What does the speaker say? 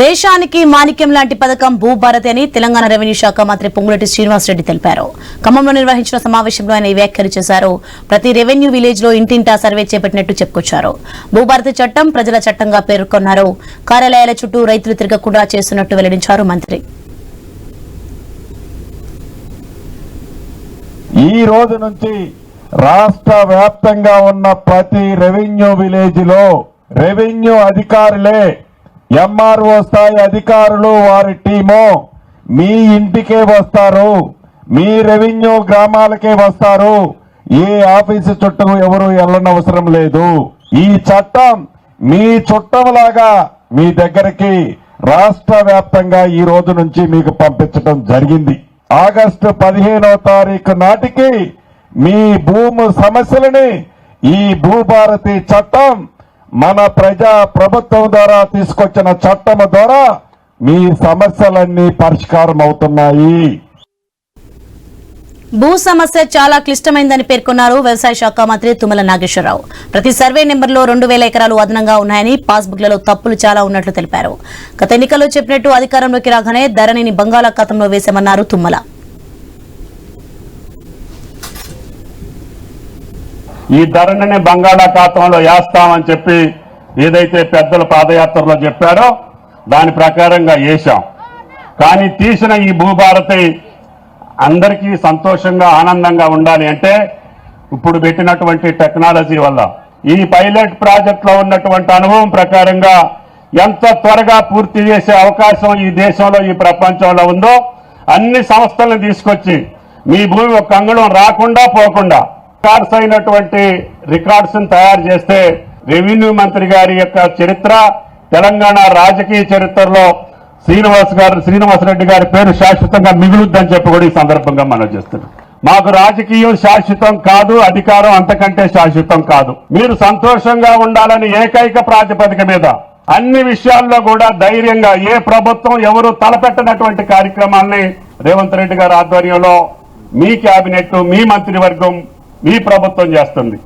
దేశానికి మాణిక్యం లాంటి పథకం భూభారతి అని తెలంగాణ రెవెన్యూ శాఖ మంత్రి పొంగులటి శ్రీనివాసరెడ్డి తెలిపారు. ఖమ్మంలో నిర్వహించిన సమావేశంలో ఆయన ఈ వ్యాఖ్యలు చేశారు. ప్రతి రెవెన్యూ విలేజ్లో ఇంటింటా సర్వే చేపట్టినట్టు చెప్పుకొచ్చారు. భూభారతి చట్టం ప్రజల చట్టంగా పేర్కొన్నారు. కార్యాలయాల చుట్టూ రైతులు తిరగకుండా చేస్తున్నట్టు వెల్లడించారు మంత్రి. ఈ రోజు నుంచి రాష్ట్ర వ్యాప్తంగా ఉన్న ప్రతి రెవెన్యూ విలేజ్లో రెవెన్యూ అధికారులే ఎంఆర్ఓ స్థాయి అధికారులు వారి టీము మీ ఇంటికే వస్తారు మీ రెవెన్యూ గ్రామాలకే వస్తారు. ఏ ఆఫీసు చుట్టూ ఎవరు వెళ్ళనవసరం లేదు. ఈ చట్టం మీ చుట్టంలాగా మీ దగ్గరికి రాష్ట్ర వ్యాప్తంగా ఈ రోజు నుంచి మీకు పంపించడం జరిగింది. ఆగస్టు పదిహేనవ తారీఖు నాటికి మీ భూము సమస్యలని ఈ భూభారతి చట్టం మన ప్రజా ప్రభుత్వం ద్వారా తీసుకొచ్చిన చట్టం ద్వారా మీ సమస్యలన్నీ పరిష్కారం అవుతున్నాయి. భూ సమస్య చాలా క్లిష్టమైందని పేర్కొన్నారు వ్యవసాయ శాఖ మంత్రి తుమ్మల నాగేశ్వరరావు. ప్రతి సర్వే నెంబర్లో రెండు వేల ఎకరాలు అదనంగా ఉన్నాయని పాస్బుక్లలో తప్పులు చాలా ఉన్నట్లు తెలిపారు. గత ఎన్నికల్లో చెప్పినట్టు అధికారంలోకి రాగానే ధరణిని బంగాళాఖాతంలో వేశామన్నారు తుమ్మల. ఈ ధరణిని బంగాళాఖాతంలో వేస్తామని చెప్పి ఏదైతే పెద్దలు పాదయాత్రలో చెప్పారో దాని ప్రకారంగా వేశాం. కానీ తీసిన ఈ భూభారతి అందరికీ సంతోషంగా ఆనందంగా ఉండాలి అంటే ఇప్పుడు పెట్టినటువంటి టెక్నాలజీ వల్ల. ఈ పైలట్ ప్రాజెక్ట్లో ఉన్నటువంటి అనుభవం ప్రకారంగా ఎంత త్వరగా పూర్తి చేసే అవకాశం ఈ దేశంలో ఈ ప్రపంచంలో ఉందో అన్ని సంస్థలను తీసుకొచ్చి మీ భూమి ఒక అంగుళం రాకుండా పోకుండా రికార్డ్స్ అయినటువంటి రికార్డ్స్ తయారు చేస్తే రెవెన్యూ మంత్రి గారి యొక్క చరిత్ర తెలంగాణ రాజకీయ చరిత్రలో శ్రీనివాస్ గారు శ్రీనివాసరెడ్డి గారి పేరు శాశ్వతంగా మిగులుద్దని చెప్పి కూడా ఈ సందర్భంగా మనం చేస్తున్నాం. మాకు రాజకీయం శాశ్వతం కాదు అధికారం అంతకంటే శాశ్వతం కాదు. మీరు సంతోషంగా ఉండాలని ఏకైక ప్రాతిపదిక మీద అన్ని విషయాల్లో కూడా ధైర్యంగా ఏ ప్రభుత్వం ఎవరు తలపెట్టనటువంటి కార్యక్రమాన్ని రేవంత్ రెడ్డి గారి ఆధ్వర్యంలో మీ కేబినెట్ మీ మంత్రివర్గం మీ ప్రభుత్వం చేస్తుంది.